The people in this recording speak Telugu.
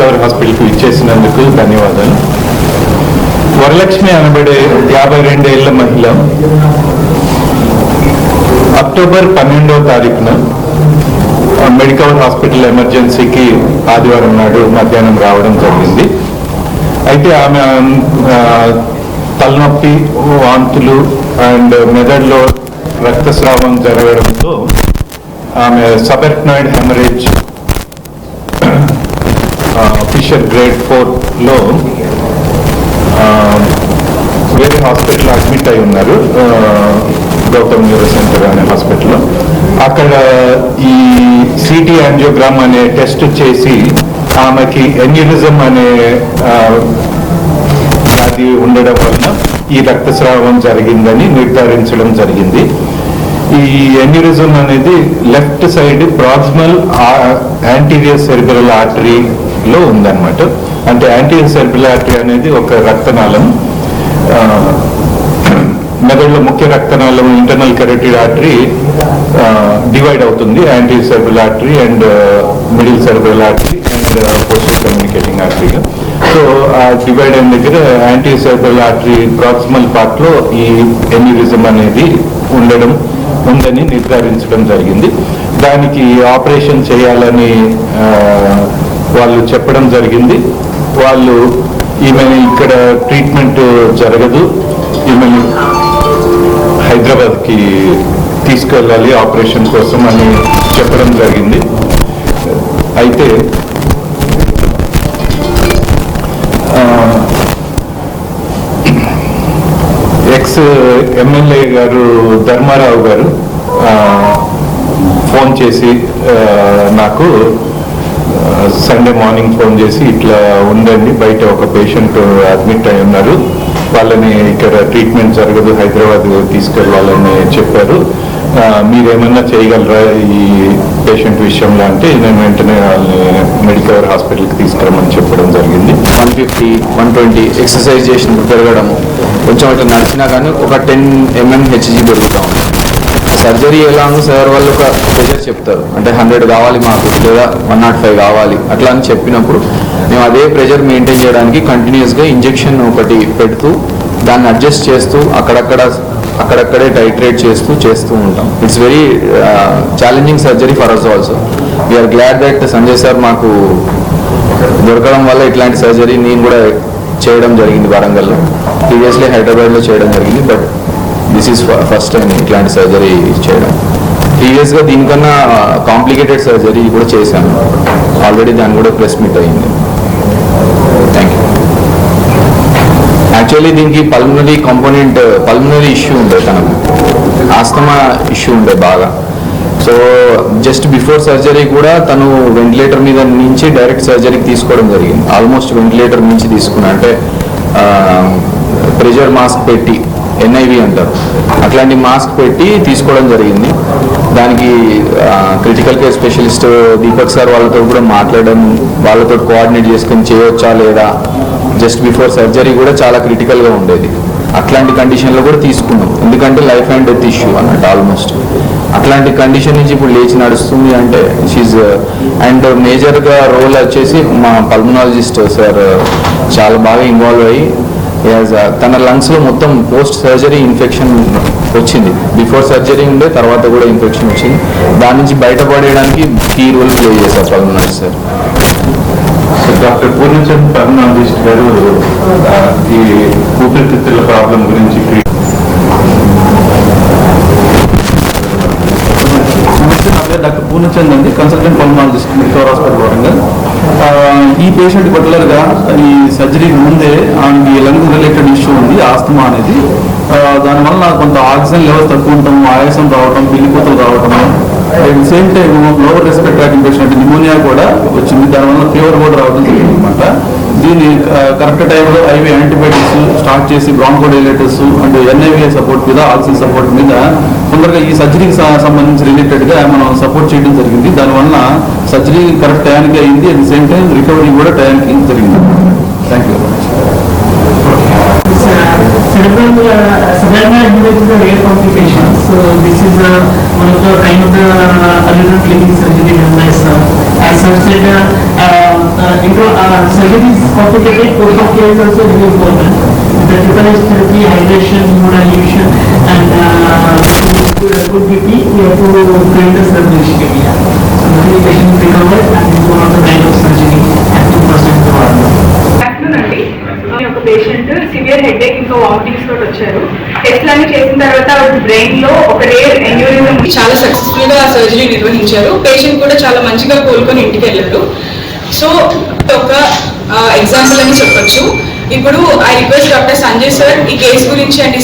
మెడికవర్ హాస్పిటల్కి ఇచ్చేసినందుకు ధన్యవాదాలు. వరలక్ష్మి అనబడే యాభై రెండేళ్ళ మహిళ అక్టోబర్ పన్నెండవ తారీఖున మెడికల్ మెడికవర్ హాస్పిటల్ ఎమర్జెన్సీకి ఆదివారం నాడు మధ్యాహ్నం రావడం జరిగింది. అయితే ఆమె తలనొప్పి వాంతులు అండ్ మెదడులో రక్తస్రావం జరగడంతో ఆమె సబెర్ట్నాయిడ్ హెమరేజ్ ఫిషర్ గ్రేడ్ ఫోర్లో వేరే హాస్పిటల్ అడ్మిట్ అయి ఉన్నారు. గౌతమ్ న్యూరో సెంటర్ అనే హాస్పిటల్లో. అక్కడ ఈ సిటీ యాంజియోగ్రామ్ అనే టెస్ట్ చేసి ఆమెకి ఎన్యూరిజం అనే వ్యాధి ఉండడం వలన ఈ రక్తస్రావం జరిగిందని నిర్ధారించడం జరిగింది. ఈ ఎన్యూరిజం అనేది left side proximal anterior cerebral లో ఉందన్నమాట. అంటే యాంటీ సెరిబ్రల్ అనేది ఒక రక్తనాళం. మెదడులో ముఖ్య రక్తనాళం ఇంటర్నల్ కెరటిడ్ ఆర్టరీ డివైడ్ అవుతుంది anterior cerebral artery and middle cerebral artery and posterior communicating ఆర్టరీగా so ఆ డివైడ్ అయిన దగ్గర యాంటీ సెర్బల్ ఆర్టరీ ప్రాక్సిమల్ పార్ట్లో ఈ ఎన్యూరిజం అనేది ఉండడం ఉందని నిర్ధారించడం జరిగింది. దానికి ఆపరేషన్ చేయాలని వాళ్ళు చెప్పడం జరిగింది. వాళ్ళు ఈమెను ఇక్కడ ట్రీట్మెంట్ జరగదు. ఈమెను హైదరాబాద్కి తీసుకెళ్ళాలి ఆపరేషన్ కోసం అని చెప్పడం జరిగింది. అయితే ఎక్స్ ఎమ్మెల్యే గారు ధర్మారావు గారు ఫోన్ చేసి నాకు సండే మార్నింగ్ ఫోన్ చేసి ఇట్లా ఉండండి బయట ఒక పేషెంట్ అడ్మిట్ అయి ఉన్నారు. వాళ్ళని ఇక్కడ ట్రీట్మెంట్ జరగదు హైదరాబాద్ తీసుకెళ్ళాలని చెప్పారు. మీరేమన్నా చేయగలరా ఈ పేషెంట్ విషయంలో అంటే నేను వెంటనే వాళ్ళని మెడికవర్ హాస్పిటల్కి తీసుకురమ్మని చెప్పడం జరిగింది. One fifty one twenty exercise చేసినప్పుడు పెరగడము. కొంచెం అట్లా నడిచినా కానీ ఒక టెన్ ఎంఎం హెచ్జీ పెరుగుతూ ఉంది. సర్జరీ ఎలా ఉంది సార్ వాళ్ళు ఒక ప్రెషర్ చెప్తారు. అంటే హండ్రెడ్ కావాలి మాకు లేదా వన్ నాట్ ఫైవ్ కావాలి అట్లా అని చెప్పినప్పుడు మేము అదే ప్రెషర్ మెయింటైన్ చేయడానికి కంటిన్యూస్గా ఇంజెక్షన్ ఒకటి పెడుతూ దాన్ని అడ్జస్ట్ చేస్తూ అక్కడక్కడ అక్కడక్కడే టైట్రేట్ చేస్తూ చేస్తూ ఉంటాం. It's very challenging surgery for us also we're glad that Sanjay sir మాకు దొరకడం వల్ల ఇట్లాంటి సర్జరీ నేను కూడా చేయడం జరిగింది వరంగల్లో. ప్రీవియస్లీ హైదరాబాద్లో చేయడం జరిగింది but this is first time ఇట్లాంటి సర్జరీ చేయడం. ప్రీవియస్గా దీనికన్నా కాంప్లికేటెడ్ సర్జరీ కూడా చేశాను. ఆల్రెడీ దాన్ని కూడా ప్రెస్ మీట్ అయింది. థ్యాంక్ యూ యాక్చువల్లీ దీనికి పల్మనరీ కాంపోనెంట్ పల్మనరీ ఇష్యూ ఉండే తనకు. ఆస్తమా ఇష్యూ ఉండే బాగా. సో జస్ట్ బిఫోర్ సర్జరీ కూడా తను వెంటిలేటర్ మీద నుంచి డైరెక్ట్ సర్జరీకి తీసుకోవడం జరిగింది. ఆల్మోస్ట్ వెంటిలేటర్ నుంచి తీసుకున్నా. అంటే ప్రెషర్ మాస్క్ పెట్టి ఎన్ఐవి అంటారు. అట్లాంటి మాస్క్ పెట్టి తీసుకోవడం జరిగింది. దానికి critical care specialist Deepak sir వాళ్ళతో కూడా మాట్లాడడం వాళ్ళతో కోఆర్డినేట్ చేసుకొని చేయొచ్చా లేదా జస్ట్ బిఫోర్ సర్జరీ కూడా చాలా క్రిటికల్గా ఉండేది. అట్లాంటి కండిషన్లో కూడా తీసుకున్నాం. ఎందుకంటే లైఫ్ అండ్ డెత్ ఇష్యూ అన్నట్టు ఆల్మోస్ట్ అట్లాంటి కండిషన్ నుంచి ఇప్పుడు లేచి నడుస్తుంది అంటే షీజ్ అండ్ మేజర్గా రోల్ వచ్చేసి మా పల్మనాలజిస్ట్ సార్ చాలా బాగా ఇన్వాల్వ్ అయ్యి తన లంగ్స్లో మొత్తం పోస్ట్ సర్జరీ ఇన్ఫెక్షన్ వచ్చింది. బిఫోర్ సర్జరీ ఉండే తర్వాత కూడా ఇన్ఫెక్షన్ వచ్చింది. దాని నుంచి బయటపడేయడానికి కీ రోల్ ప్లే చేశారు pulmonologist sir. So doctor Purnachand pulmonologist garu ఈ ఊపిరితిత్తుల ప్రాబ్లం గురించి డాక్టర్ పూర్ణచంద్ అండి. Consultant pulmonologist medical hospital Warangal ఆ, ఈ పేషెంట్ పర్టికులర్గా ఈ సర్జరీకి ముందే ఆమెకి లంగ్ రిలేటెడ్ ఇష్యూ ఉంది ఆస్తమా అనేది. దానివల్ల కొంత ఆక్సిజన్ లెవెల్ తక్కువ ఉండటం ఆయాసం రావటం పిల్లిపోతలు రావటం. At same time lower respiratory infection అంటే నిమోనియా కూడా వచ్చింది. దానివల్ల ఫీవర్ కూడా రావడం జరిగింది అనమాట దీన్ని కరెక్ట్ టైంలో ఐవీ యాంటీబయాటిక్స్ స్టార్ట్ చేసి బ్రాంకోడైలేటర్స్ అండ్ ఎన్ఐవిఏ సపోర్ట్ మీద ఆక్సిజన్ సపోర్ట్ మీద తొందరగా ఈ సర్జరీకి సంబంధించి రిలేటెడ్గా మనం సపోర్ట్ చేయడం జరిగింది. దానివల్ల సర్జరీ కరెక్ట్ టైంకి అయింది at the same time recovery కూడా టైంకి జరిగింది thank you cerebral uh, cerebral hemorrhage is a rare complication. ఒక పేషెంట్ సివియర్ హెడ్ ఏక్ ఇంకా వామిటింగ్స్ తోటి వచ్చారు. టెస్ట్ అన్ని చేసిన తర్వాత బ్రెయిన్లో ఒక రేర్ ఎన్యూరిజం చాలా సక్సెస్ఫుల్గా సర్జరీ నిర్వహించారు. పేషెంట్ కూడా చాలా మంచిగా కోలుకొని ఇంటికి వెళ్ళారు సో ఒక ఎగ్జాంపుల్ అని చెప్పొచ్చు. ఇప్పుడు I request doctor Sanjay sir ఈ కేసు గురించి అండ్ ఈ